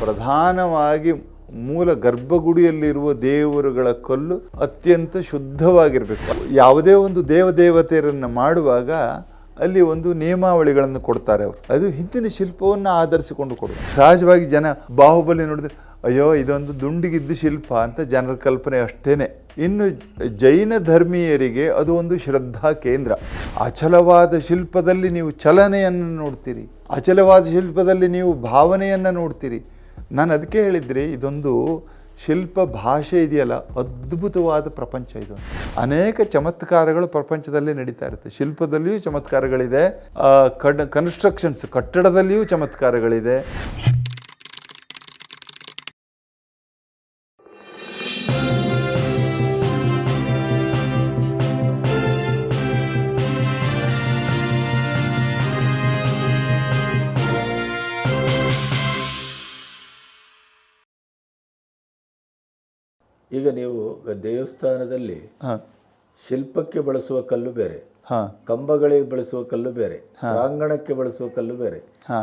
ಪ್ರಧಾನವಾಗಿ ಮೂಲ ಗರ್ಭಗುಡಿಯಲ್ಲಿರುವ ದೇವರುಗಳ ಕಲ್ಲು ಅತ್ಯಂತ ಶುದ್ಧವಾಗಿರಬೇಕು. ಯಾವುದೇ ಒಂದು ದೇವದೇವತೆಯರನ್ನು ಮಾಡುವಾಗ ಅಲ್ಲಿ ಒಂದು ನಿಯಮಾವಳಿಗಳನ್ನು ಕೊಡ್ತಾರೆ ಅವರು. ಅದು ಹಿಂದಿನ ಶಿಲ್ಪವನ್ನು ಆಧರಿಸಿಕೊಂಡು ಕೊಡುವ ಸಹಜವಾಗಿ ಜನ ಬಾಹುಬಲಿ ನೋಡಿದ್ರೆ, ಅಯ್ಯೋ, ಇದೊಂದು ದುಂಡಿಗಿದ್ದ ಶಿಲ್ಪ ಅಂತ ಜನರ ಕಲ್ಪನೆ ಅಷ್ಟೇನೆ. ಇನ್ನು ಜೈನ ಧರ್ಮೀಯರಿಗೆ ಅದು ಒಂದು ಶ್ರದ್ಧಾ ಕೇಂದ್ರ. ಅಚಲವಾದ ಶಿಲ್ಪದಲ್ಲಿ ನೀವು ಚಲನೆಯನ್ನು ನೋಡ್ತೀರಿ. ಅಚಲವಾದ ಶಿಲ್ಪದಲ್ಲಿ ನೀವು ಭಾವನೆಯನ್ನು ನೋಡ್ತೀರಿ. ನಾನು ಅದಕ್ಕೆ ಹೇಳಿದ್ರಿ ಇದೊಂದು ಶಿಲ್ಪ ಭಾಷೆ ಇದೆಯಲ್ಲ, ಅದ್ಭುತವಾದ ಪ್ರಪಂಚ ಇದು. ಅನೇಕ ಚಮತ್ಕಾರಗಳು ಪ್ರಪಂಚದಲ್ಲಿ ನಡೀತಾ ಇರುತ್ತೆ. ಶಿಲ್ಪದಲ್ಲಿಯೂ ಚಮತ್ಕಾರಗಳಿದೆ ಕಡ್ ಕನ್ಸ್ಟ್ರಕ್ಷನ್ಸ್ ಕಟ್ಟಡದಲ್ಲಿಯೂ ಚಮತ್ಕಾರಗಳಿದೆ. ಈಗ ನೀವು ದೇವಸ್ಥಾನದಲ್ಲಿ ಶಿಲ್ಪಕ್ಕೆ ಬಳಸುವ ಕಲ್ಲು ಬೇರೆ ಹಾಂ. ಕಂಬಗಳಿಗೆ ಬಳಸುವ ಕಲ್ಲು ಬೇರೆ ಪ್ರಾಂಗಣಕ್ಕೆ ಬಳಸುವ ಕಲ್ಲು ಬೇರೆ.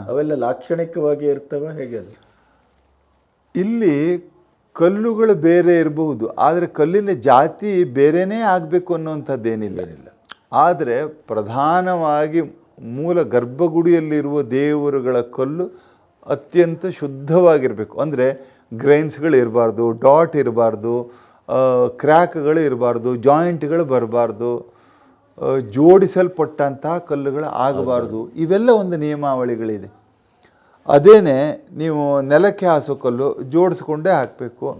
ಅವೆಲ್ಲ ಲಾಕ್ಷಣಿಕವಾಗಿ ಇರ್ತವ ಹೇಗೆ ಅದು? ಇಲ್ಲಿ ಕಲ್ಲುಗಳು ಬೇರೆ ಇರಬಹುದು ಆದರೆ ಕಲ್ಲಿನ ಜಾತಿ ಬೇರೆನೇ ಆಗಬೇಕು ಅನ್ನುವಂಥದ್ದೇನಿಲ್ಲ. ಆದರೆ ಪ್ರಧಾನವಾಗಿ ಮೂಲ ಗರ್ಭಗುಡಿಯಲ್ಲಿರುವ ದೇವರುಗಳ ಕಲ್ಲು ಅತ್ಯಂತ ಶುದ್ಧವಾಗಿರಬೇಕು. ಅಂದರೆ ಗ್ರೈನ್ಸ್ಗಳು ಇರಬಾರ್ದು ಡಾಟ್ ಇರಬಾರ್ದು ಕ್ರ್ಯಾಕ್ಗಳು ಇರಬಾರ್ದು ಜಾಯಿಂಟ್ಗಳು ಬರಬಾರ್ದು ಜೋಡಿಸಲ್ಪಟ್ಟಂತಹ ಕಲ್ಲುಗಳು ಆಗಬಾರ್ದು. ಇವೆಲ್ಲ ಒಂದು ನಿಯಮಾವಳಿಗಳಿದೆ. ಅದೇನೆ ನೀವು ನೆಲಕ್ಕೆ ಹಾಸೋ ಕಲ್ಲು ಜೋಡಿಸ್ಕೊಂಡೇ ಹಾಕಬೇಕು.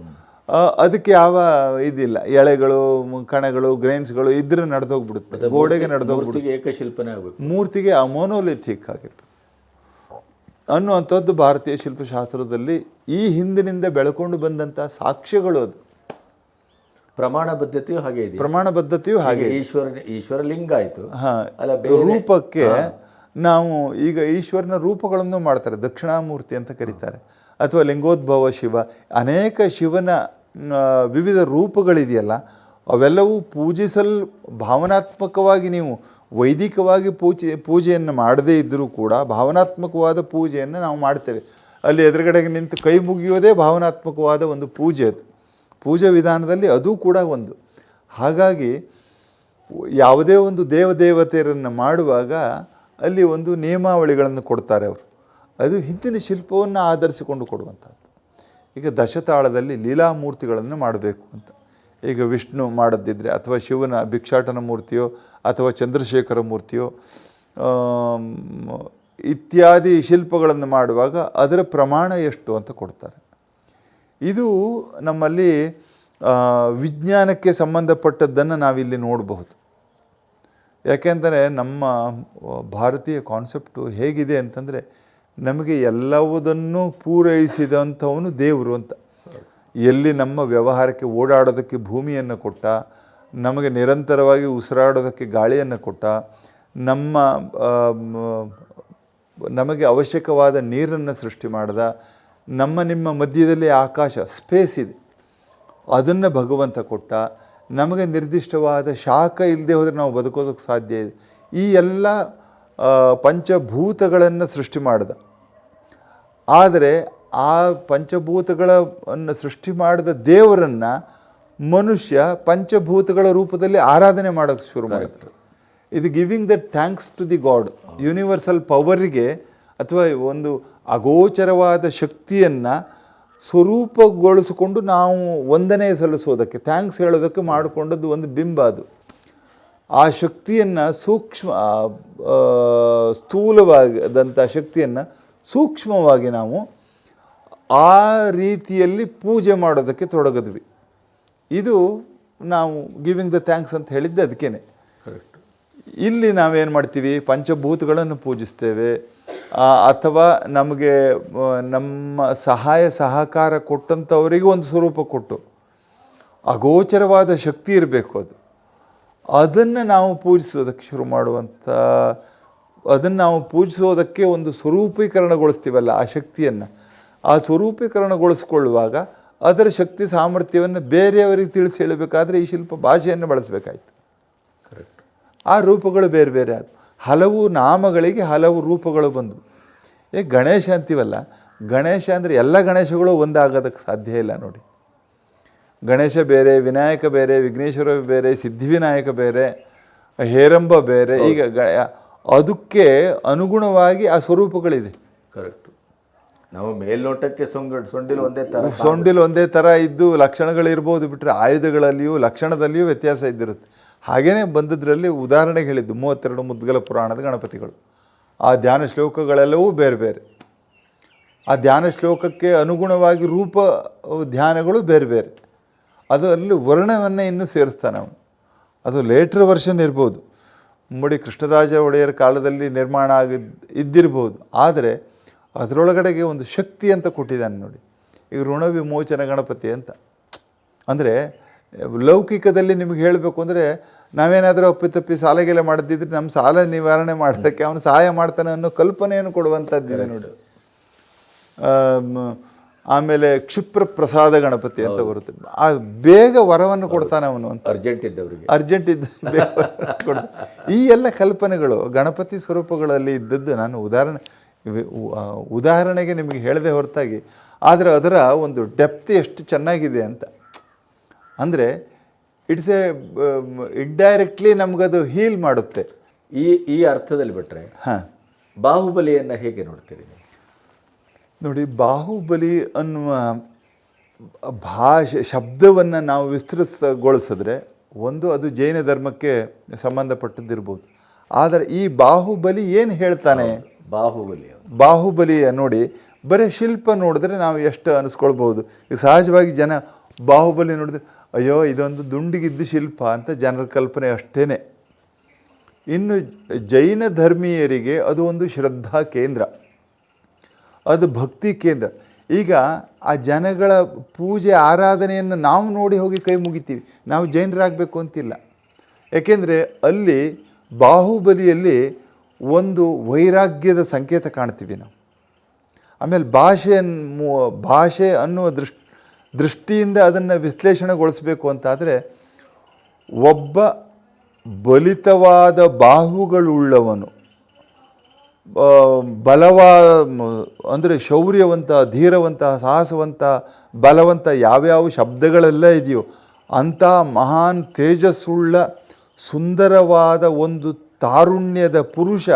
ಅದಕ್ಕೆ ಯಾವ ಇದಿಲ್ಲ. ಎಳೆಗಳು ಕಣಗಳು ಗ್ರೈನ್ಸ್ಗಳು ಇದ್ರೆ ನಡೆದೋಗ್ಬಿಡುತ್ತೆ. ಗೋಡೆಗೆ ನಡೆದೋಗ್ಬಿಡುತ್ತೆ. ಏಕಶಿಲ್ಪನೇ ಆಗಬೇಕು. ಮೂರ್ತಿಗೆ ಅಮೋನೋಲಿಥಿಕ್ ಆಗಿರ್ಬೇಕು. ಅನ್ನುವಂಥದ್ದು ಭಾರತೀಯ ಶಿಲ್ಪಶಾಸ್ತ್ರದಲ್ಲಿ ಈ ಹಿಂದಿನಿಂದ ಬೆಳಕೊಂಡು ಬಂದಂಥ ಸಾಕ್ಷ್ಯಗಳು ಅದು. ಪ್ರಮಾಣ ಬದ್ಧತೆಯು ಹಾಗೆ ಇದೆ. ಪ್ರಮಾಣ ಬದ್ಧತೆಯು ಹಾಗೆ ಈಶ್ವರ ಈಶ್ವರ ಲಿಂಗ ಆಯಿತು. ಹಾ ಅಲ್ಲ ರೂಪಕ್ಕೆ ನಾವು ಈಗ ಈಶ್ವರನ ರೂಪಗಳನ್ನು ಮಾಡ್ತಾರೆ ದಕ್ಷಿಣಾಮೂರ್ತಿ ಅಂತ ಕರೀತಾರೆ ಅಥವಾ ಲಿಂಗೋದ್ಭವ ಶಿವ ಅನೇಕ ಶಿವನ ವಿವಿಧ ರೂಪಗಳಿದೆಯಲ್ಲ ಅವೆಲ್ಲವೂ ಪೂಜಿಸಲ್ ಭಾವನಾತ್ಮಕವಾಗಿ ನೀವು ವೈದಿಕವಾಗಿ ಪೂಜೆ, ಪೂಜೆಯನ್ನು ಮಾಡದೇ ಇದ್ದರೂ ಕೂಡ ಭಾವನಾತ್ಮಕವಾದ ಪೂಜೆಯನ್ನು ನಾವು ಮಾಡ್ತೇವೆ. ಅಲ್ಲಿ ಎದುರುಗಡೆಗೆ ನಿಂತು ಕೈ ಮುಗಿಯೋದೇ ಭಾವನಾತ್ಮಕವಾದ ಒಂದು ಪೂಜೆ ಅದು. ಪೂಜಾ ವಿಧಾನದಲ್ಲಿ ಅದು ಕೂಡ ಒಂದು. ಹಾಗಾಗಿ ಯಾವುದೇ ಒಂದು ದೇವದೇವತೆಯರನ್ನು ಮಾಡುವಾಗ ಅಲ್ಲಿ ಒಂದು ನಿಯಮಾವಳಿಗಳನ್ನು ಕೊಡ್ತಾರೆ ಅವರು. ಅದು ಹಿಂದಿನ ಶಿಲ್ಪವನ್ನು ಆಧರಿಸಿಕೊಂಡು ಕೊಡುವಂಥದ್ದು. ಈಗ ದಶತಾಳದಲ್ಲಿ ಲೀಲಾಮೂರ್ತಿಗಳನ್ನು ಮಾಡಬೇಕು ಅಂತ. ಈಗ ವಿಷ್ಣು ಮಾಡದಿದ್ದರೆ ಅಥವಾ ಶಿವನ ಭಿಕ್ಷಾಟನ ಮೂರ್ತಿಯೋ ಅಥವಾ ಚಂದ್ರಶೇಖರ ಮೂರ್ತಿಯೋ ಇತ್ಯಾದಿ ಶಿಲ್ಪಗಳನ್ನು ಮಾಡುವಾಗ ಅದರ ಪ್ರಮಾಣ ಎಷ್ಟು ಅಂತ ಕೊಡ್ತಾರೆ. ಇದು ನಮ್ಮಲ್ಲಿ ವಿಜ್ಞಾನಕ್ಕೆ ಸಂಬಂಧಪಟ್ಟದ್ದನ್ನು ನಾವಿಲ್ಲಿ ನೋಡಬಹುದು. ಯಾಕೆಂದರೆ ನಮ್ಮ ಭಾರತೀಯ ಕಾನ್ಸೆಪ್ಟು ಹೇಗಿದೆ ಅಂತಂದರೆ ನಮಗೆ ಎಲ್ಲವುದನ್ನು ಪೂರೈಸಿದಂಥವನು ದೇವರು ಅಂತ. ಎಲ್ಲಿ ನಮ್ಮ ವ್ಯವಹಾರಕ್ಕೆ ಓಡಾಡೋದಕ್ಕೆ ಭೂಮಿಯನ್ನು ಕೊಟ್ಟ, ನಮಗೆ ನಿರಂತರವಾಗಿ ಉಸಿರಾಡೋದಕ್ಕೆ ಗಾಳಿಯನ್ನು ಕೊಟ್ಟ, ನಮ್ಮ ನಮಗೆ ಅವಶ್ಯಕವಾದ ನೀರನ್ನು ಸೃಷ್ಟಿ ಮಾಡಿದ, ನಮ್ಮ ನಿಮ್ಮ ಮಧ್ಯದಲ್ಲಿ ಆಕಾಶ ಸ್ಪೇಸ್ ಇದೆ. ಅದನ್ನು ಭಗವಂತ ಕೊಟ್ಟ, ನಮಗೆ ನಿರ್ದಿಷ್ಟವಾದ ಶಾಖ ಇಲ್ಲದೆ ಹೋದರೆ ನಾವು ಬದುಕೋದಕ್ಕೆ ಸಾಧ್ಯ ಇದೆ. ಈ ಎಲ್ಲ ಪಂಚಭೂತಗಳನ್ನು ಸೃಷ್ಟಿ ಮಾಡಿದ. ಆದರೆ ಆ ಪಂಚಭೂತಗಳನ್ನು ಸೃಷ್ಟಿ ಮಾಡಿದ ದೇವರನ್ನು ಮನುಷ್ಯ ಪಂಚಭೂತಗಳ ರೂಪದಲ್ಲಿ ಆರಾಧನೆ ಮಾಡೋಕ್ಕೆ ಶುರು ಮಾಡಿದ್ರು. ಇದು giving that thanks to the god universal ಪವರಿಗೆ ಅಥವಾ ಒಂದು ಅಗೋಚರವಾದ ಶಕ್ತಿಯನ್ನು ಸ್ವರೂಪಗೊಳಿಸಿಕೊಂಡು ನಾವು ವಂದನೆ ಸಲ್ಲಿಸೋದಕ್ಕೆ ಥ್ಯಾಂಕ್ಸ್ ಹೇಳೋದಕ್ಕೆ ಮಾಡಿಕೊಂಡದ್ದು ಒಂದು ಬಿಂಬ ಅದು. ಆ ಶಕ್ತಿಯನ್ನು ಸೂಕ್ಷ್ಮ ಸ್ಥೂಲವಾಗದಂಥ ಸ್ಥೂಲವಾದಂಥ ಶಕ್ತಿಯನ್ನು ಸೂಕ್ಷ್ಮವಾಗಿ ನಾವು ಆ ರೀತಿಯಲ್ಲಿ ಪೂಜೆ ಮಾಡೋದಕ್ಕೆ ತೊಡಗಿದ್ವಿ. ಇದು ನಾವು ಗಿವಿಂಗ್ ದ ಥ್ಯಾಂಕ್ಸ್ ಅಂತ ಹೇಳಿದ್ದೆ ಅದಕ್ಕೇ ಕರೆಕ್ಟ್ ಇಲ್ಲಿ ನಾವೇನು ಮಾಡ್ತೀವಿ? ಪಂಚಭೂತಗಳನ್ನು ಪೂಜಿಸ್ತೇವೆ. ಅಥವಾ ನಮಗೆ ನಮ್ಮ ಸಹಾಯ ಸಹಕಾರ ಕೊಟ್ಟಂಥವರಿಗೆ ಒಂದು ಸ್ವರೂಪ ಕೊಟ್ಟು. ಅಗೋಚರವಾದ ಶಕ್ತಿ ಇರಬೇಕು ಅದು. ಅದನ್ನು ನಾವು ಪೂಜಿಸೋದಕ್ಕೆ ಶುರು ಮಾಡುವಂಥ ಅದನ್ನು ನಾವು ಪೂಜಿಸೋದಕ್ಕೆ ಒಂದು ಸ್ವರೂಪೀಕರಣಗೊಳಿಸ್ತೀವಲ್ಲ ಆ ಶಕ್ತಿಯನ್ನು. ಆ ಸ್ವರೂಪೀಕರಣಗೊಳಿಸ್ಕೊಳ್ಳುವಾಗ ಅದರ ಶಕ್ತಿ ಸಾಮರ್ಥ್ಯವನ್ನು ಬೇರೆಯವರಿಗೆ ತಿಳಿಸಿ ಹೇಳಬೇಕಾದ್ರೆ ಈ ಶಿಲ್ಪ ಭಾಷೆಯನ್ನು ಬಳಸಬೇಕಾಯ್ತು. ಕರೆಕ್ಟ್ ಆ ರೂಪಗಳು ಬೇರೆ ಬೇರೆ ಆದವು ಹಲವು ನಾಮಗಳಿಗೆ ಹಲವು ರೂಪಗಳು ಬಂದವು. ಏ ಗಣೇಶ ಅಂತೀವಲ್ಲ ಗಣೇಶ ಅಂದರೆ ಎಲ್ಲ ಗಣೇಶಗಳು ಒಂದಾಗೋದಕ್ಕೆ ಸಾಧ್ಯ ಇಲ್ಲ ನೋಡಿ. ಗಣೇಶ ಬೇರೆ ವಿನಾಯಕ ಬೇರೆ ವಿಘ್ನೇಶ್ವರ ಬೇರೆ ಸಿದ್ಧಿವಿನಾಯಕ ಬೇರೆ ಹೇರಂಬ ಬೇರೆ ಈಗ ಗ ಅದಕ್ಕೆ ಅನುಗುಣವಾಗಿ ಆ ಸ್ವರೂಪಗಳಿದೆ. ಕರೆಕ್ಟ್ ನಾವು ಮೇಲ್ನೋಟಕ್ಕೆ ಸೊಂಗ ಸೊಂಡಿಲು ಒಂದೇ ತರ ಸೊಂಡಿಲ್ ಒಂದೇ ಥರ ಇದ್ದು ಲಕ್ಷಣಗಳಿರ್ಬೋದು ಬಿಟ್ಟರೆ ಆಯುಧಗಳಲ್ಲಿಯೂ ಲಕ್ಷಣದಲ್ಲಿಯೂ ವ್ಯತ್ಯಾಸ ಇದ್ದಿರುತ್ತೆ. ಹಾಗೇನೇ ಬಂದದ್ರಲ್ಲಿ ಉದಾಹರಣೆಗೆ ಹೇಳಿದ್ದು ಮೂವತ್ತೆರಡು ಮುದ್ಗಲ ಪುರಾಣದ ಗಣಪತಿಗಳು. ಆ ಧ್ಯಾನ ಶ್ಲೋಕಗಳೆಲ್ಲವೂ ಬೇರೆ ಬೇರೆ. ಆ ಧ್ಯಾನ ಶ್ಲೋಕಕ್ಕೆ ಅನುಗುಣವಾಗಿ ರೂಪ ಧ್ಯಾನಗಳು ಬೇರೆ ಬೇರೆ. ಅದು ಅಲ್ಲಿ ವರ್ಣವನ್ನೇ ಇನ್ನೂ ಸೇರಿಸ್ತಾನೆ ಅವನು. ಅದು ಲೇಟ್ರ್ ವರ್ಷನ್ ಇರ್ಬೋದು. ಮುಡಿ ಕೃಷ್ಣರಾಜ ಒಡೆಯರ ಕಾಲದಲ್ಲಿ ನಿರ್ಮಾಣ ಆಗಿದ್ ಇದ್ದಿರ್ಬೋದು. ಆದರೆ ಅದರೊಳಗಡೆಗೆ ಒಂದು ಶಕ್ತಿ ಅಂತ ಕೊಟ್ಟಿದ್ದಾನೆ ನೋಡಿ. ಈಗ ಋಣ ವಿಮೋಚನ ಗಣಪತಿ ಅಂತ. ಅಂದರೆ ಲೌಕಿಕದಲ್ಲಿ ನಿಮಗೆ ಹೇಳಬೇಕು ಅಂದರೆ ನಾವೇನಾದರೂ ಅಪ್ಪಿತಪ್ಪಿ ಸಾಲಗೆಲ್ಲ ಮಾಡದಿದ್ರೆ ನಮ್ಮ ಸಾಲ ನಿವಾರಣೆ ಮಾಡೋದಕ್ಕೆ ಅವನು ಸಹಾಯ ಮಾಡ್ತಾನೆ ಅನ್ನೋ ಕಲ್ಪನೆಯನ್ನು ಕೊಡುವಂಥದ್ದಿದೆ ನೋಡಿ. ಆಮ್, ಆಮೇಲೆ ಕ್ಷಿಪ್ರ ಪ್ರಸಾದ ಗಣಪತಿ ಅಂತ ಬರುತ್ತೆ. ಆ ಬೇಗ ವರವನ್ನು ಕೊಡ್ತಾನೆ ಅವನು ಅಂತ. ಅರ್ಜೆಂಟ್ ಇದ್ದವರಿಗೆ. ಅರ್ಜೆಂಟ್ ಇದ್ದ. ಈ ಎಲ್ಲ ಕಲ್ಪನೆಗಳು ಗಣಪತಿ ಸ್ವರೂಪಗಳಲ್ಲಿ ಇದ್ದದ್ದು ನಾನು ಉದಾಹರಣೆ ಉದಾಹರಣೆಗೆ ನಿಮಗೆ ಹೇಳದೆ ಹೊರತಾಗಿ ಆದರೆ ಅದರ ಒಂದು ಡೆಪ್ತ್ ಎಷ್ಟು ಚೆನ್ನಾಗಿದೆ ಅಂತ. ಅಂದರೆ ಇಟ್ಸ್ ಎ ಇಂಡೈರೆಕ್ಟ್ಲಿ ನಮಗದು ಹೀಲ್ ಮಾಡುತ್ತೆ. ಈ ಈ ಅರ್ಥದಲ್ಲಿ ಬಿಟ್ಟರೆ ಹಾಂ. ಬಾಹುಬಲಿಯನ್ನು ಹೇಗೆ ನೋಡ್ತೀರಿ ನೋಡಿ ಬಾಹುಬಲಿ ಅನ್ನುವ ಭಾಷೆ ಶಬ್ದವನ್ನು ನಾವು ವಿಸ್ತೃತಗೊಳಿಸಿದ್ರೆ ಒಂದು ಅದು ಜೈನ ಧರ್ಮಕ್ಕೆ ಸಂಬಂಧಪಟ್ಟದ್ದಿರ್ಬೋದು. ಆದರೆ ಈ ಬಾಹುಬಲಿ ಏನು ಹೇಳ್ತಾನೆ? ಬಾಹುಬಲಿ ಬಾಹುಬಲಿ ಬಾಹುಬಲಿಯ ನೋಡಿ, ಬರೀ ಶಿಲ್ಪ ನೋಡಿದ್ರೆ ನಾವು ಎಷ್ಟು ಅನಿಸ್ಕೊಳ್ಬೋದು ಈಗ ಸಹಜವಾಗಿ ಜನ ಬಾಹುಬಲಿ ನೋಡಿದ್ರೆ, ಅಯ್ಯೋ, ಇದೊಂದು ದುಂಡಿಗಿದ್ದ ಶಿಲ್ಪ ಅಂತ ಜನರ ಕಲ್ಪನೆ ಅಷ್ಟೇ ಇನ್ನು ಜೈನ ಧರ್ಮೀಯರಿಗೆ ಅದು ಒಂದು ಶ್ರದ್ಧಾ ಕೇಂದ್ರ. ಅದು ಭಕ್ತಿ ಕೇಂದ್ರ. ಈಗ ಆ ಜನಗಳ ಪೂಜೆ, ಆರಾಧನೆಯನ್ನು ನಾವು ನೋಡಿ ಹೋಗಿ ಕೈ ಮುಗಿತೀವಿ. ನಾವು ಜೈನರಾಗಬೇಕು ಅಂತಿಲ್ಲ. ಯಾಕೆಂದರೆ ಅಲ್ಲಿ ಬಾಹುಬಲಿಯಲ್ಲಿ ಒಂದು ವೈರಾಗ್ಯದ ಸಂಕೇತ ಕಾಣ್ತೀವಿ ನಾವು. ಆಮೇಲೆ ಭಾಷೆ ಭಾಷೆ ಅನ್ನುವ ದೃಷ್ಟಿ, ದೃಷ್ಟಿಯಿಂದ ಅದನ್ನು ವಿಶ್ಲೇಷಣೆಗೊಳಿಸಬೇಕು ಅಂತಾದರೆ ಒಬ್ಬ ಬಲಿತವಾದ ಬಾಹುಗಳುಳ್ಳವನು ಬಲವ ಬಲವಾದ ಅಂದರೆ ಶೌರ್ಯವಂತ, ಧೀರವಂತ, ಸಾಹಸವಂತ, ಬಲವಂತ ಯಾವ್ಯಾವ ಶಬ್ದಗಳೆಲ್ಲ ಇದೆಯೋ ಅಂಥ ಮಹಾನ್ ತೇಜಸ್ಸುಳ್ಳ ಸುಂದರವಾದ ಒಂದು ತಾರುಣ್ಯದ ಪುರುಷ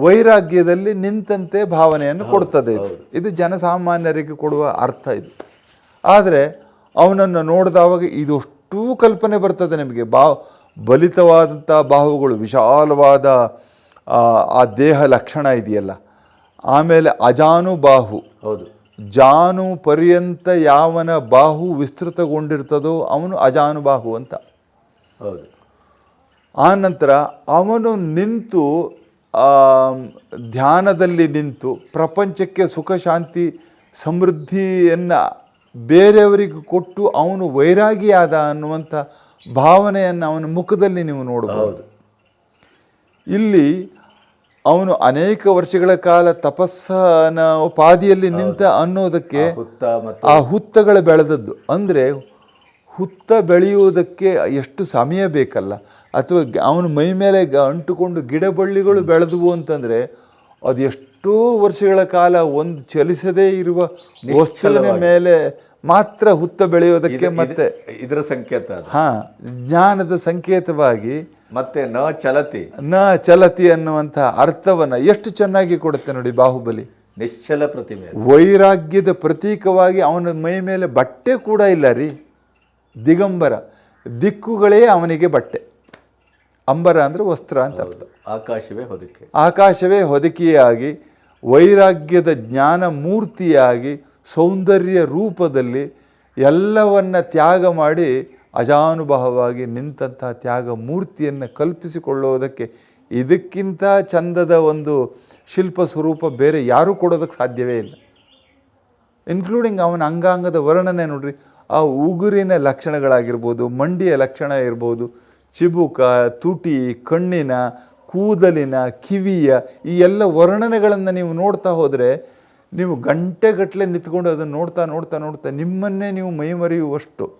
ವೈರಾಗ್ಯದಲ್ಲಿ ನಿಂತಂತೆ ಭಾವನೆಯನ್ನು ಕೊಡ್ತದೆ ಇದು. ಜನಸಾಮಾನ್ಯರಿಗೆ ಕೊಡುವ ಅರ್ಥ ಇದು. ಆದರೆ ಅವನನ್ನು ನೋಡಿದವಾಗ ಇದಷ್ಟು ಕಲ್ಪನೆ ಬರ್ತದೆ ನಿಮಗೆ. ಬಾ ಬಲಿತವಾದಂಥ ಬಾಹುಗಳು ವಿಶಾಲವಾದ ಆ, ದೇಹ ಲಕ್ಷಣ ಇದೆಯಲ್ಲ. ಆಮೇಲೆ ಅಜಾನು ಬಾಹು. ಹೌದು. ಜಾನು ಪರ್ಯಂತ ಯಾವನ ಬಾಹು ವಿಸ್ತೃತಗೊಂಡಿರ್ತದೋ ಅವನು ಅಜಾನುಬಾಹು ಅಂತ. ಹೌದು. ಆ ನಂತರ ಅವನು ನಿಂತು ಧ್ಯಾನದಲ್ಲಿ ನಿಂತು ಪ್ರಪಂಚಕ್ಕೆ ಸುಖ ಶಾಂತಿ ಸಮೃದ್ಧಿಯನ್ನು ಬೇರೆಯವರಿಗೆ ಕೊಟ್ಟು ಅವನು ವೈರಾಗಿಯಾದ ಅನ್ನುವಂಥ ಭಾವನೆಯನ್ನು ಅವನ ಮುಖದಲ್ಲಿ ನೀವು ನೋಡಬಹುದು. ಇಲ್ಲಿ ಅವನು ಅನೇಕ ವರ್ಷಗಳ ಕಾಲ ತಪಸ್ಸನ ಉಪಾದಿಯಲ್ಲಿ ನಿಂತ ಅನ್ನೋದಕ್ಕೆ ಆ ಹುತ್ತಗಳು ಬೆಳೆದದ್ದು. ಅಂದರೆ ಹುತ್ತ ಬೆಳೆಯುವುದಕ್ಕೆ ಎಷ್ಟು ಸಮಯ ಬೇಕಲ್ಲ. ಅಥವಾ ಅವನ ಮೈ ಮೇಲೆ ಗ- ಅಂಟುಕೊಂಡು ಗಿಡ ಬಳ್ಳಿಗಳು ಬೆಳೆದವು ಅಂತಂದರೆ ಅದು ಎಷ್ಟೋ ವರ್ಷಗಳ ಕಾಲ ಒಂದು ಚಲಿಸದೇ ಇರುವ ವಸ್ತುವಿನ ಮೇಲೆ ಮಾತ್ರ ಹುತ್ತ ಬೆಳೆಯೋದಕ್ಕೆ ಮತ್ತೆ ಇದರ ಸಂಕೇತ ಹಾ ಜ್ಞಾನದ ಸಂಕೇತವಾಗಿ ಮತ್ತೆ ನ ಚಲತಿ. ನ ಚಲತಿ ಅನ್ನುವಂಥ ಅರ್ಥವನ್ನು ಎಷ್ಟು ಚೆನ್ನಾಗಿ ಕೊಡುತ್ತೆ ನೋಡಿ ಬಾಹುಬಲಿ. ನಿಶ್ಚಲ ಪ್ರತಿಮೆ ವೈರಾಗ್ಯದ ಪ್ರತೀಕವಾಗಿ ಅವನ ಮೈ ಮೇಲೆ ಬಟ್ಟೆ ಕೂಡ ಇಲ್ಲ ರೀ. ದಿಗಂಬರ. ದಿಕ್ಕುಗಳೇ ಅವನಿಗೆ ಬಟ್ಟೆ. ಅಂಬರ ಅಂದರೆ ವಸ್ತ್ರ ಅಂತ ಅರ್ಥ. ಆಕಾಶವೇ ಹೊದಿಕೆ. ಆಕಾಶವೇ ಹೊದಿಕೆಯಾಗಿ ವೈರಾಗ್ಯದ ಜ್ಞಾನ ಮೂರ್ತಿಯಾಗಿ ಸೌಂದರ್ಯ ರೂಪದಲ್ಲಿ ಎಲ್ಲವನ್ನ ತ್ಯಾಗ ಮಾಡಿ ಅಜಾನುಭವವಾಗಿ ನಿಂತಹ ತ್ಯಾಗ ಮೂರ್ತಿಯನ್ನು ಕಲ್ಪಿಸಿಕೊಳ್ಳುವುದಕ್ಕೆ ಇದಕ್ಕಿಂತ ಚಂದದ ಒಂದು ಶಿಲ್ಪ ಸ್ವರೂಪ ಬೇರೆ ಯಾರೂ ಕೊಡೋದಕ್ಕೆ ಸಾಧ್ಯವೇ ಇಲ್ಲ. ಇನ್ಕ್ಲೂಡಿಂಗ್ ಅವನ ಅಂಗಾಂಗದ ವರ್ಣನೆ ನೋಡ್ರಿ ಆ ಉಗುರಿನ ಲಕ್ಷಣಗಳಾಗಿರ್ಬೋದು ಮಂಡಿಯ ಲಕ್ಷಣ ಇರ್ಬೋದು ಚಿಬುಕ ತುಟಿ ಕಣ್ಣಿನ ಕೂದಲಿನ ಕಿವಿಯ ಈ ಎಲ್ಲ ವರ್ಣನೆಗಳನ್ನು ನೀವು ನೋಡ್ತಾ ಹೋದರೆ ನೀವು ಗಂಟೆಗಟ್ಟಲೆ ನಿಂತ್ಕೊಂಡು ಅದನ್ನು ನೋಡ್ತಾ ನೋಡ್ತಾ ನೋಡ್ತಾ ನಿಮ್ಮನ್ನೇ ನೀವು ಮೈಮರೆಯುವಷ್ಟು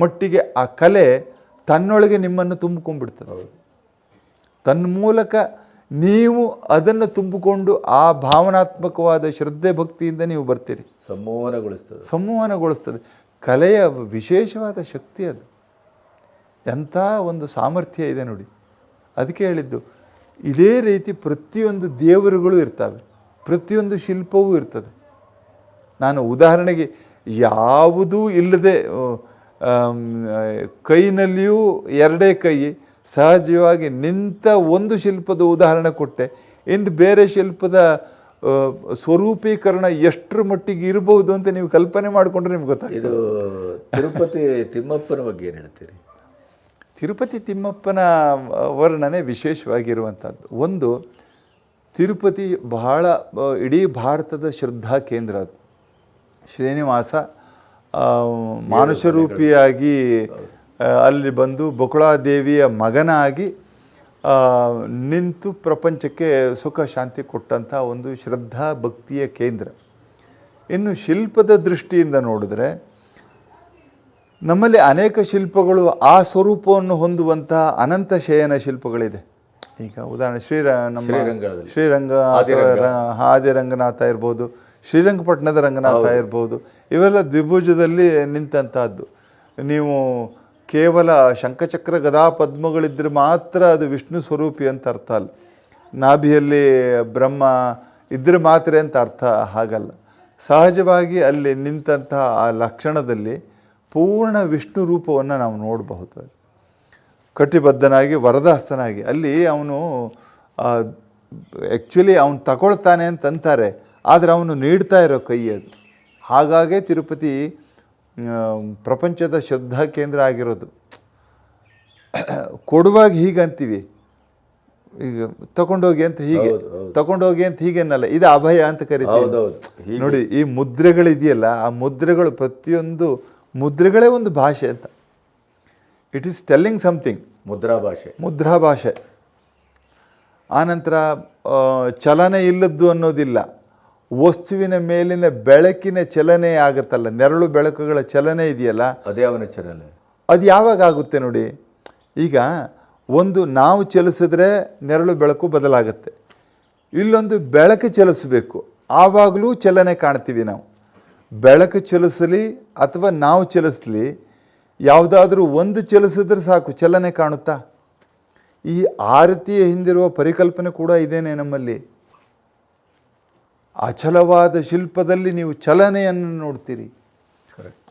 ಮಟ್ಟಿಗೆ ಆ ಕಲೆ ತನ್ನೊಳಗೆ ನಿಮ್ಮನ್ನು ತುಂಬಿಕೊಂಡ್ಬಿಡ್ತದೆ. ತನ್ನ ಮೂಲಕ ನೀವು ಅದನ್ನು ತುಂಬಿಕೊಂಡು ಆ ಭಾವನಾತ್ಮಕವಾದ ಶ್ರದ್ಧೆ ಭಕ್ತಿಯಿಂದ ನೀವು ಬರ್ತೀರಿ. ಸಂವಹನಗೊಳಿಸ್ತದೆ. ಸಂವಹನಗೊಳಿಸ್ತದೆ. ಕಲೆಯ ವಿಶೇಷವಾದ ಶಕ್ತಿ ಅದು. ಎಂಥ ಒಂದು ಸಾಮರ್ಥ್ಯ ಇದೆ ನೋಡಿ. ಅದಕ್ಕೆ ಹೇಳಿದ್ದು, ಇದೇ ರೀತಿ ಪ್ರತಿಯೊಂದು ದೇವರುಗಳು ಇರ್ತವೆ, ಪ್ರತಿಯೊಂದು ಶಿಲ್ಪವೂ ಇರ್ತದೆ. ನಾನು ಉದಾಹರಣೆಗೆ ಯಾವುದೂ ಇಲ್ಲದೆ ಕೈನಲ್ಲಿಯೂ ಎರಡೇ ಕೈ, ಸಹಜವಾಗಿ ನಿಂತ ಒಂದು ಶಿಲ್ಪದ ಉದಾಹರಣೆ ಕೊಟ್ಟೆ. ಇನ್ನು ಬೇರೆ ಶಿಲ್ಪದ ಸ್ವರೂಪೀಕರಣ ಎಷ್ಟರ ಮಟ್ಟಿಗೆ ಇರಬಹುದು ಅಂತ ನೀವು ಕಲ್ಪನೆ ಮಾಡಿಕೊಂಡ್ರೆ ನಿಮ್ಗೆ ಗೊತ್ತಾಗ ಇದು ತಿರುಪತಿ ತಿಮ್ಮಪ್ಪನ ಬಗ್ಗೆ ಏನು ಹೇಳ್ತೀರಿ? ತಿರುಪತಿ ತಿಮ್ಮಪ್ಪನ ವರ್ಣನೆ ವಿಶೇಷವಾಗಿರುವಂಥದ್ದು. ಒಂದು, ತಿರುಪತಿ ಬಹಳ ಇಡೀ ಭಾರತದ ಶ್ರದ್ಧಾ ಕೇಂದ್ರ ಅದು. ಶ್ರೀನಿವಾಸ ಮಾನುಷರೂಪಿಯಾಗಿ ಮಾನುಷ ಅಲ್ಲಿ ಬಂದು ಬಕುಳಾದೇವಿಯ ಮಗನಾಗಿ ನಿಂತು ಪ್ರಪಂಚಕ್ಕೆ ಸುಖ, ಶಾಂತಿ ಕೊಟ್ಟಂಥ ಒಂದು ಶ್ರದ್ಧಾ, ಭಕ್ತಿಯ ಕೇಂದ್ರ. ಇನ್ನು ಶಿಲ್ಪದ ದೃಷ್ಟಿಯಿಂದ ನೋಡಿದ್ರೆ ನಮ್ಮಲ್ಲಿ ಅನೇಕ ಶಿಲ್ಪಗಳು ಆ ಸ್ವರೂಪವನ್ನು ಹೊಂದುವಂತಹ ಅನಂತ ಶಯನ ಶಿಲ್ಪಗಳಿದೆ. ಈಗ ಉದಾಹರಣೆ ಶ್ರೀರ ನಮ್ಮ. ಶ್ರೀರಂಗ ಆದಿರಂಗನಾಥ ಇರ್ಬೋದು ಶ್ರೀರಂಗಪಟ್ಟಣದ ರಂಗನಾಥ ಇರ್ಬೋದು ಇವೆಲ್ಲ ದ್ವಿಭುಜದಲ್ಲಿ ನಿಂತಂತಹದ್ದು. ನೀವು ಕೇವಲ ಶಂಖಚಕ್ರ ಗದಾ ಪದ್ಮಗಳಿದ್ದರೆ ಮಾತ್ರ ಅದು ವಿಷ್ಣು ಸ್ವರೂಪಿ ಅಂತ ಅರ್ಥ ಅಲ್ಲ. ನಾಭಿಯಲ್ಲಿ ಬ್ರಹ್ಮ ಇದ್ರೆ ಮಾತ್ರ ಅಂತ ಅರ್ಥ ಹಾಗಲ್ಲ. ಸಹಜವಾಗಿ ಅಲ್ಲಿ ನಿಂತಹ ಆ ಲಕ್ಷಣದಲ್ಲಿ ಪೂರ್ಣ ವಿಷ್ಣು ರೂಪವನ್ನು ನಾವು ನೋಡಬಹುದು. ಕಟಿಬದ್ಧನಾಗಿ ವರದಹಸ್ತನಾಗಿ. ಅಲ್ಲಿ ಅವನು ಆ್ಯಕ್ಚುಲಿ ಅವನು ತಗೊಳ್ತಾನೆ ಅಂತ ಅಂತಾರೆ. ಆದರೆ ಅವನು ನೀಡ್ತಾ ಇರೋ ಕೈ ಅದು. ಹಾಗಾಗೇ ತಿರುಪತಿ ಪ್ರಪಂಚದ ಶ್ರದ್ಧಾ ಕೇಂದ್ರ ಆಗಿರೋದು. ಕೊಡುವಾಗ ಹೀಗಂತೀವಿ. ಈಗ ತಗೊಂಡೋಗಿ ಅಂತ ಹೀಗೆ. ತಗೊಂಡೋಗಿ ಅಂತ ಹೀಗೇನಲ್ಲ ಇದು ಅಭಯ ಅಂತ ಕರಿತೀವಿ. ನೋಡಿ ಈ ಮುದ್ರೆಗಳಿದೆಯಲ್ಲ ಆ ಮುದ್ರೆಗಳು ಪ್ರತಿಯೊಂದು ಮುದ್ರೆಗಳೇ ಒಂದು ಭಾಷೆ ಅಂತ. ಇಟ್ ಈಸ್ ಟೆಲ್ಲಿಂಗ್ ಸಮಥಿಂಗ್ ಮುದ್ರಾ ಭಾಷೆ. ಮುದ್ರಾ ಭಾಷೆ. ಆನಂತರ ಚಲನೆ ಇಲ್ಲದ್ದು ಅನ್ನೋದಿಲ್ಲ. ವಸ್ತುವಿನ ಮೇಲಿನ ಬೆಳಕಿನ ಚಲನೆ ಆಗುತ್ತಲ್ಲ. ನೆರಳು ಬೆಳಕುಗಳ ಚಲನೆ ಇದೆಯಲ್ಲ? ಅದೇ ಅವನ ಚಲನೆ. ಅದು ಯಾವಾಗ ಆಗುತ್ತೆ ನೋಡಿ? ಈಗ ಒಂದು ನಾವು ಚಲಿಸಿದ್ರೆ ನೆರಳು ಬೆಳಕು ಬದಲಾಗುತ್ತೆ. ಇಲ್ಲೊಂದು ಬೆಳಕು ಚಲಿಸಬೇಕು. ಆವಾಗಲೂ ಚಲನೆ ಕಾಣ್ತೀವಿ ನಾವು. ಬೆಳಕು ಚಲಿಸಲಿ ಅಥವಾ ನಾವು ಚಲಿಸಲಿ ಯಾವುದಾದ್ರೂ ಒಂದು ಚಲಿಸಿದ್ರೆ ಸಾಕು ಚಲನೆ ಕಾಣುತ್ತಾ? ಈ ಆರತಿಯ ಹಿಂದಿರುವ ಪರಿಕಲ್ಪನೆ ಕೂಡ ಇದೇನೆ ನಮ್ಮಲ್ಲಿ. ಅಚಲವಾದ ಶಿಲ್ಪದಲ್ಲಿ ನೀವು ಚಲನೆಯನ್ನು ನೋಡ್ತೀರಿ.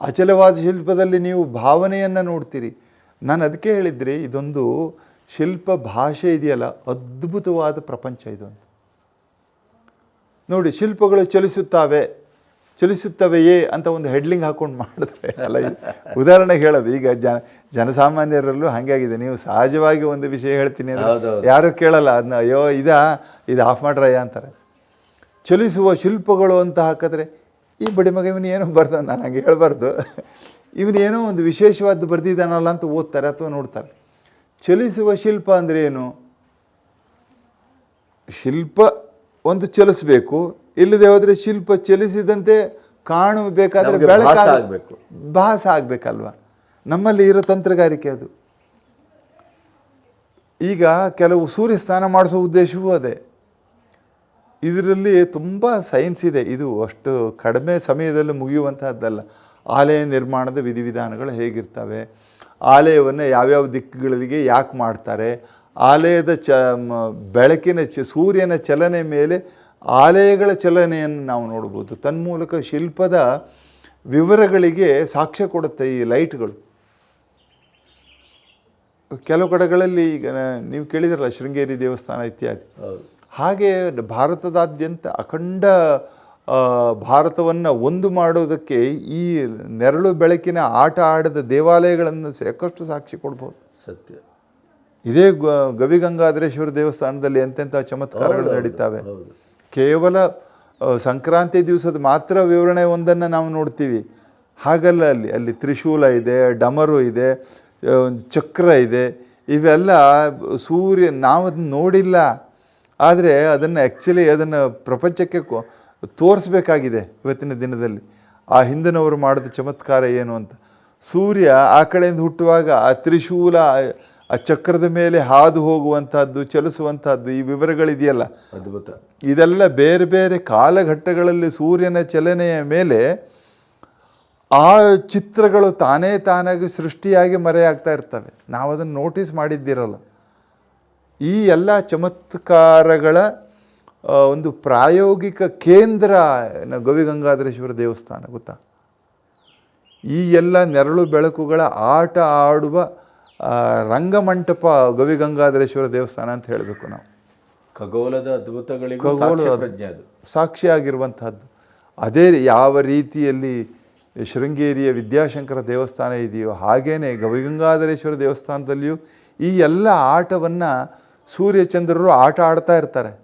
ಅಚಲವಾದ ಶಿಲ್ಪದಲ್ಲಿ ನೀವು ಭಾವನೆಯನ್ನು ನೋಡ್ತೀರಿ. ನಾನು ಅದಕ್ಕೆ ಹೇಳಿದ್ರಿ ಇದೊಂದು ಶಿಲ್ಪ ಭಾಷೆ ಇದೆಯಲ್ಲ ಅದ್ಭುತವಾದ ಪ್ರಪಂಚ ಇದೊಂದು. ನೋಡಿ ಶಿಲ್ಪಗಳು ಚಲಿಸುತ್ತಾವೆ. ಚಲಿಸುತ್ತವೆಯೇ ಅಂತ ಒಂದು ಹೆಡ್ಲಿಂಗ್ ಹಾಕೊಂಡು ಮಾಡಿದ್ರೆ ಅಲ್ಲ ಉದಾಹರಣೆ ಉದಾಹರಣೆಗೆ ಹೇಳೋದು ಈಗ ಜನ ಜನಸಾಮಾನ್ಯರಲ್ಲೂ ಆಗಿದೆ. ನೀವು ಸಹಜವಾಗಿ ಒಂದು ವಿಷಯ ಹೇಳ್ತೀನಿ. ಯಾರು ಕೇಳಲ್ಲ ಅದನ್ನ ಅಯ್ಯೋ ಇದಾ ಇದು ಆಫ್ ಮಾಡ್ರಯ್ಯ ಅಂತಾರೆ. ಚಲಿಸುವ ಶಿಲ್ಪಗಳು ಅಂತ ಹಾಕಿದ್ರೆ ಈ ಬಡಿ ಮಗ ಇವನು ಏನೋ ಬರ್ದ ನಾನು ಹಂಗೆ ಹೇಳ್ಬಾರ್ದು. ಇವನೇನೋ ಏನೋ ಒಂದು ವಿಶೇಷವಾದ್ದು ಬರ್ದಿದ್ದಾನಲ್ಲ ಅಂತ ಓದ್ತಾರೆ ಅಥವಾ ನೋಡ್ತಾರೆ. ಚಲಿಸುವ ಶಿಲ್ಪ ಅಂದರೆ ಏನು? ಶಿಲ್ಪ ಒಂದು ಚಲಿಸಬೇಕು ಇಲ್ಲದೆ ಹೋದರೆ ಶಿಲ್ಪ ಚಲಿಸಿದಂತೆ ಕಾಣಬೇಕಾದ್ರೆ ಬೆಳಕಾಗಬೇಕು ಬೆಳಕ ಭಾಸ ಆಗ್ಬೇಕು. ಭಾಸ ಆಗಬೇಕಲ್ವ? ನಮ್ಮಲ್ಲಿ ಇರೋ ತಂತ್ರಗಾರಿಕೆ ಅದು. ಈಗ ಕೆಲವು ಸೂರ್ಯ ಸ್ನಾನ ಮಾಡಿಸೋ ಉದ್ದೇಶವೂ ಅದೇ. ಇದರಲ್ಲಿ ತುಂಬ ಸೈನ್ಸ್ ಇದೆ. ಇದು ಅಷ್ಟು ಕಡಿಮೆ ಸಮಯದಲ್ಲಿ ಮುಗಿಯುವಂತಹದ್ದಲ್ಲ. ಆಲಯ ನಿರ್ಮಾಣದ ವಿಧಿವಿಧಾನಗಳು ಹೇಗಿರ್ತವೆ? ಆಲಯವನ್ನು ಯಾವ್ಯಾವ ದಿಕ್ಕುಗಳಿಗೆ ಯಾಕೆ ಮಾಡ್ತಾರೆ? ಆಲಯದ ಚ ಬೆಳಕಿನ ಚ ಸೂರ್ಯನ ಚಲನೆ ಮೇಲೆ ಆಲಯಗಳ ಚಲನೆಯನ್ನು ನಾವು ನೋಡ್ಬೋದು ತನ್ಮೂಲಕ ಶಿಲ್ಪದ ವಿವರಗಳಿಗೆ ಸಾಕ್ಷ್ಯ ಕೊಡುತ್ತೆ ಈ ಲೈಟ್ಗಳು. ಕೆಲವು ಕಡೆಗಳಲ್ಲಿ ಈಗ ನೀವು ಕೇಳಿದ್ರಲ್ಲ ಶೃಂಗೇರಿ ದೇವಸ್ಥಾನ ಇತ್ಯಾದಿ. ಹಾಗೆ ಭಾರತದಾದ್ಯಂತ ಅಖಂಡ ಭಾರತವನ್ನು ಒಂದು ಮಾಡೋದಕ್ಕೆ ಈ ನೆರಳು ಬೆಳಕಿನ ಆಟ ಆಡದ ದೇವಾಲಯಗಳನ್ನು ಸಾಕಷ್ಟು ಸಾಕ್ಷಿ ಕೊಡ್ಬೋದು. ಸತ್ಯ. ಇದೇ ಗವಿಗಂಗಾಧರೇಶ್ವರ ದೇವಸ್ಥಾನದಲ್ಲಿ ಎಂತೆಂಥ ಚಮತ್ಕಾರಗಳು ನಡೀತಾವೆ. ಹೌದು. ಕೇವಲ ಸಂಕ್ರಾಂತಿ ದಿವಸದ ಮಾತ್ರ ವಿವರಣೆ ಒಂದನ್ನು ನಾವು ನೋಡ್ತೀವಿ. ಹಾಗಲ್ಲ ಅಲ್ಲಿ ಅಲ್ಲಿ ತ್ರಿಶೂಲ ಇದೆ, ಡಮರು ಇದೆ ಚಕ್ರ ಇದೆ, ಇವೆಲ್ಲ ಸೂರ್ಯ ನಾವು ಅದನ್ನ ನೋಡಿಲ್ಲ. ಆದರೆ ಅದನ್ನು ಆ್ಯಕ್ಚುಲಿ ಅದನ್ನು ಪ್ರಪಂಚಕ್ಕೆ ತೋರಿಸ್ಬೇಕಾಗಿದೆ ಇವತ್ತಿನ ದಿನದಲ್ಲಿ. ಆ ಹಿಂದಿನವರು ಮಾಡಿದ ಚಮತ್ಕಾರ ಏನು ಅಂತ. ಸೂರ್ಯ ಆ ಕಡೆಯಿಂದ ಹುಟ್ಟುವಾಗ ಆ ತ್ರಿಶೂಲ ಆ ಚಕ್ರದ ಮೇಲೆ ಹಾದು ಹೋಗುವಂತಹದ್ದು ಚಲಿಸುವಂತಹದ್ದು ಈ ವಿವರಗಳಿದೆಯಲ್ಲ? ಅದ್ಭುತ. ಇದೆಲ್ಲ ಬೇರೆ ಬೇರೆ ಕಾಲಘಟ್ಟಗಳಲ್ಲಿ ಸೂರ್ಯನ ಚಲನೆಯ ಮೇಲೆ ಆ ಚಿತ್ರಗಳು ತಾನೇ ತಾನಾಗಿ ಸೃಷ್ಟಿಯಾಗಿ ಮರೆಯಾಗ್ತಾ ಇರ್ತವೆ. ನಾವು ಅದನ್ನು ನೋಟಿಸ್ ಮಾಡಿದ್ದಿರಲ್ಲ. ಈ ಎಲ್ಲ ಚಮತ್ಕಾರಗಳ ಒಂದು ಪ್ರಾಯೋಗಿಕ ಕೇಂದ್ರ ಗವಿಗಂಗಾಧರೇಶ್ವರ ದೇವಸ್ಥಾನ ಗೊತ್ತಾ? ಈ ಎಲ್ಲ ನೆರಳು ಬೆಳಕುಗಳ ಆಟ ಆಡುವ ರಂಗಮಂಟಪ ಗವಿಗಂಗಾಧರೇಶ್ವರ ದೇವಸ್ಥಾನ ಅಂತ ಹೇಳಬೇಕು ನಾವು. ಖಗೋಲದ ಅದ್ಭುತಗಳಿಗೆ ಖಗೋಲ ಸಾಕ್ಷಿಯಾಗಿರುವಂತಹದ್ದು ಅದೇ. ಯಾವ ರೀತಿಯಲ್ಲಿ ಶೃಂಗೇರಿಯ ವಿದ್ಯಾಶಂಕರ ದೇವಸ್ಥಾನ ಇದೆಯೋ ಹಾಗೇ ಗವಿಗಂಗಾಧರೇಶ್ವರ ದೇವಸ್ಥಾನದಲ್ಲಿಯೂ ಈ ಎಲ್ಲ ಆಟವನ್ನು ಸೂರ್ಯಚಂದ್ರರು ಆಟ ಆಡ್ತಾ ಇರ್ತಾರೆ.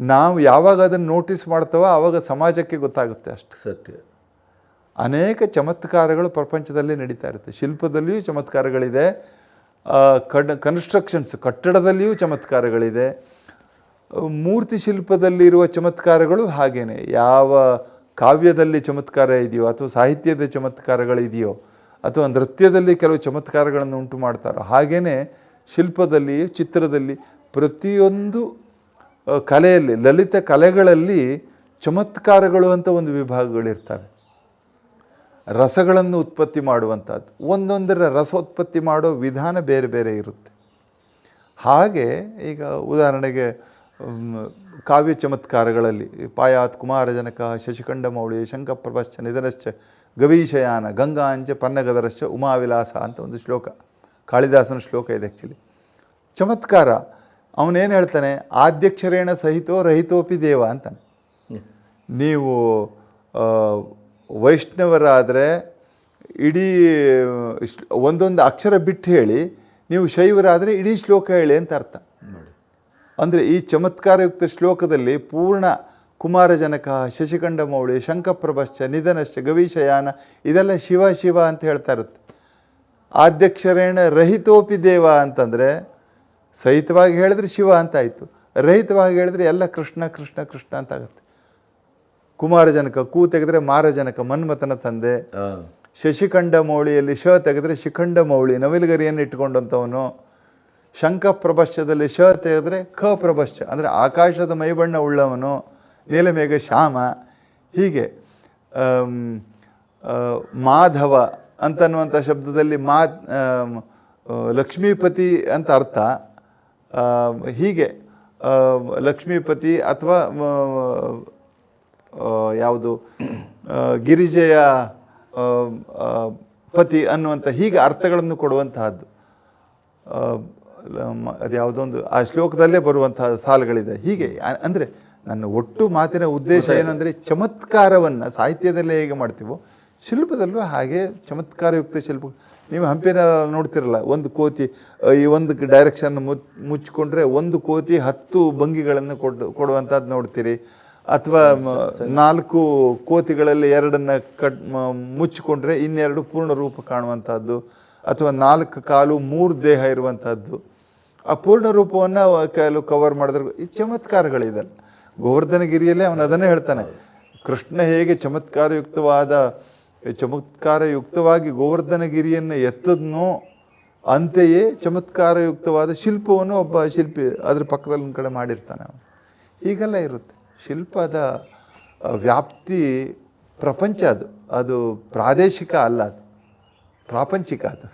ನಾವು ಯಾವಾಗ ಅದನ್ನು ನೋಟಿಸ್ ಮಾಡ್ತೇವೋ ಆವಾಗ ಸಮಾಜಕ್ಕೆ ಗೊತ್ತಾಗುತ್ತೆ ಅಷ್ಟು. ಸತ್ಯ. ಅನೇಕ ಚಮತ್ಕಾರಗಳು ಪ್ರಪಂಚದಲ್ಲಿ ನಡೀತಾ ಇರುತ್ತೆ. ಶಿಲ್ಪದಲ್ಲಿಯೂ ಚಮತ್ಕಾರಗಳಿದೆ. ಕಡ್ ಕನ್ಸ್ಟ್ರಕ್ಷನ್ಸ್ ಕಟ್ಟಡದಲ್ಲಿಯೂ ಚಮತ್ಕಾರಗಳಿದೆ. ಮೂರ್ತಿ ಶಿಲ್ಪದಲ್ಲಿರುವ ಚಮತ್ಕಾರಗಳು ಹಾಗೇನೆ. ಯಾವ ಕಾವ್ಯದಲ್ಲಿ ಚಮತ್ಕಾರ ಇದೆಯೋ ಅಥವಾ ಸಾಹಿತ್ಯದ ಚಮತ್ಕಾರಗಳಿದೆಯೋ ಅಥವಾ ನೃತ್ಯದಲ್ಲಿ ಕೆಲವು ಚಮತ್ಕಾರಗಳನ್ನು ಉಂಟು ಮಾಡ್ತಾರೋ ಹಾಗೇ ಶಿಲ್ಪದಲ್ಲಿ ಚಿತ್ರದಲ್ಲಿ ಪ್ರತಿಯೊಂದು ಕಲೆಯಲ್ಲಿ, ಲಲಿತ ಕಲೆಗಳಲ್ಲಿ ಚಮತ್ಕಾರಗಳು ಅಂತ ಒಂದು ವಿಭಾಗಗಳಿರ್ತವೆ. ರಸಗಳನ್ನು ಉತ್ಪತ್ತಿ ಮಾಡುವಂಥದ್ದು. ಒಂದೊಂದರ ರಸೋತ್ಪತ್ತಿ ಮಾಡೋ ವಿಧಾನ ಬೇರೆ ಬೇರೆ ಇರುತ್ತೆ. ಹಾಗೆ ಈಗ ಉದಾಹರಣೆಗೆ ಕಾವ್ಯ ಚಮತ್ಕಾರಗಳಲ್ಲಿ ಪಾಯಾತ್ ಕುಮಾರಜನಕ ಶಶಿಖಂಡ ಮೌಳಿ ಶಂಕಪ್ರಭಶ್ಚ ನಿಧನಶ್ಚ ಗವೀಶಯಾನ ಗಂಗಾಂಚ ಪನ್ನಗದರಶ್ಚ ಉಮಾವಿಲಾಸ ಅಂತ ಒಂದು ಶ್ಲೋಕ ಕಾಳಿದಾಸನ ಶ್ಲೋಕ ಇದೆ ಆ್ಯಕ್ಚುಲಿ ಚಮತ್ಕಾರ ಅವನೇನು ಹೇಳ್ತಾನೆ? ಆದ್ಯಕ್ಷರೇಣ ಸಹಿತೋ ರಹಿತೋಪಿ ದೇವ ಅಂತಾನೆ. ನೀವು ವೈಷ್ಣವರಾದರೆ ಇಡೀ ಒಂದೊಂದು ಅಕ್ಷರ ಬಿಟ್ಟು ಹೇಳಿ ನೀವು ಶೈವರಾದರೆ ಇಡೀ ಶ್ಲೋಕ ಹೇಳಿ ಅಂತ ಅರ್ಥ. ನೋಡಿ. ಅಂದರೆ ಈ ಚಮತ್ಕಾರಯುಕ್ತ ಶ್ಲೋಕದಲ್ಲಿ ಪೂರ್ಣ ಕುಮಾರಜನಕ ಶಶಿಖಂಡ ಮೌಳಿ ಶಂಕಪ್ರಭಶ್ಚ ನಿಧನಶ್ಚ ಗವಿಶಯಾನ ಇದೆಲ್ಲ ಶಿವ ಶಿವ ಅಂತ ಹೇಳ್ತಾ ಇರುತ್ತೆ. ಆದ್ಯಕ್ಷರೇಣ ರಹಿತೋಪಿ ದೇವ ಅಂತಂದರೆ ಸಹಿತವಾಗಿ ಹೇಳಿದ್ರೆ ಶಿವ ಅಂತ ಆಯಿತು. ರಹಿತವಾಗಿ ಹೇಳಿದ್ರೆ ಎಲ್ಲ ಕೃಷ್ಣ ಕೃಷ್ಣ ಕೃಷ್ಣ ಅಂತ ಆಗುತ್ತೆ. ಕುಮಾರಜನಕ ಕೂ ತೆಗೆದ್ರೆ ಮಾರಜನಕ ಮನ್ಮಥನ ತಂದೆ. ಶಶಿಖಂಡ ಮೌಳಿಯಲ್ಲಿ ಶ ತೆಗೆದ್ರೆ ಶಿಖಂಡ ಮೌಳಿ. ನವಿಲುಗರಿಯನ್ನು ಇಟ್ಕೊಂಡಂಥವನು ಶಂಖ ಪ್ರಭಶ್ಯದಲ್ಲಿ ಶ ತೆಗೆದ್ರೆ ಖ ಪ್ರಭಶ್ಯ ಅಂದರೆ ಆಕಾಶದ ಮೈಬಣ್ಣ ಉಳ್ಳವನು. ನೀಲಮೇಘ ಶ್ಯಾಮ. ಹೀಗೆ ಮಾಧವ ಅಂತನ್ನುವಂಥ ಶಬ್ದದಲ್ಲಿ ಮಾ ಲಕ್ಷ್ಮೀಪತಿ ಅಂತ ಅರ್ಥ. ಹೀಗೆ ಲಕ್ಷ್ಮೀಪತಿ ಅಥವಾ ಯಾವುದು? ಗಿರಿಜೆಯ ಪತಿ ಅನ್ನುವಂಥ ಹೀಗೆ ಅರ್ಥಗಳನ್ನು ಕೊಡುವಂತಹದ್ದು. ಅದು ಯಾವುದೋ ಒಂದು ಆ ಶ್ಲೋಕದಲ್ಲೇ ಬರುವಂತಹ ಸಾಲುಗಳಿದೆ. ಹೀಗೆ ಅಂದರೆ ನನ್ನ ಒಟ್ಟು ಮಾತಿನ ಉದ್ದೇಶ ಏನಂದರೆ ಚಮತ್ಕಾರವನ್ನು ಸಾಹಿತ್ಯದಲ್ಲೇ ಹೇಗೆ ಮಾಡ್ತೀವೋ ಶಿಲ್ಪದಲ್ಲೂ ಹಾಗೆ ಚಮತ್ಕಾರಯುಕ್ತ ಶಿಲ್ಪ. ನೀವು ಹಂಪಿನ ನೋಡ್ತಿರಲ್ಲ ಒಂದು ಕೋತಿ ಈ ಒಂದು ಡೈರೆಕ್ಷನ್ ಮುಚ್ಚಿಕೊಂಡ್ರೆ ಒಂದು ಕೋತಿ ಹತ್ತು ಭಂಗಿಗಳನ್ನು ಕೊಡು ಕೊಡುವಂಥದ್ದು ನೋಡ್ತೀರಿ. ಅಥವಾ ನಾಲ್ಕು ಕೋತಿಗಳಲ್ಲಿ ಎರಡನ್ನ ಕಟ್ ಮುಚ್ಚಿಕೊಂಡ್ರೆ ಇನ್ನೆರಡು ಪೂರ್ಣ ರೂಪ ಕಾಣುವಂಥದ್ದು ಅಥವಾ ನಾಲ್ಕು ಕಾಲು ಮೂರು ದೇಹ ಇರುವಂಥದ್ದು ಆ ಪೂರ್ಣ ರೂಪವನ್ನು ಕೆಲವು ಕವರ್ ಮಾಡಿದ್ರು ಈ ಚಮತ್ಕಾರಗಳಿದಲ್ಲ ಗೋವರ್ಧನಗಿರಿಯಲ್ಲೇ ಅವನು ಅದನ್ನೇ ಹೇಳ್ತಾನೆ. ಕೃಷ್ಣ ಹೇಗೆ ಚಮತ್ಕಾರಯುಕ್ತವಾದ ಚಮತ್ಕಾರಯುಕ್ತವಾಗಿ ಗೋವರ್ಧನಗಿರಿಯನ್ನು ಎತ್ತದ್ನೋ ಅಂತೆಯೇ ಚಮತ್ಕಾರಯುಕ್ತವಾದ ಶಿಲ್ಪವನ್ನು ಒಬ್ಬ ಶಿಲ್ಪಿ ಅದ್ರ ಪಕ್ಕದಲ್ಲಿ ಒಂದು ಕಡೆ ಮಾಡಿರ್ತಾನೆ ಅವನು. ಹೀಗೆಲ್ಲ ಇರುತ್ತೆ. ಶಿಲ್ಪದ ವ್ಯಾಪ್ತಿ ಪ್ರಪಂಚ ಅದು. ಅದು ಪ್ರಾದೇಶಿಕ ಅಲ್ಲ ಅದು. ಪ್ರಾಪಂಚಿಕ ಅದು.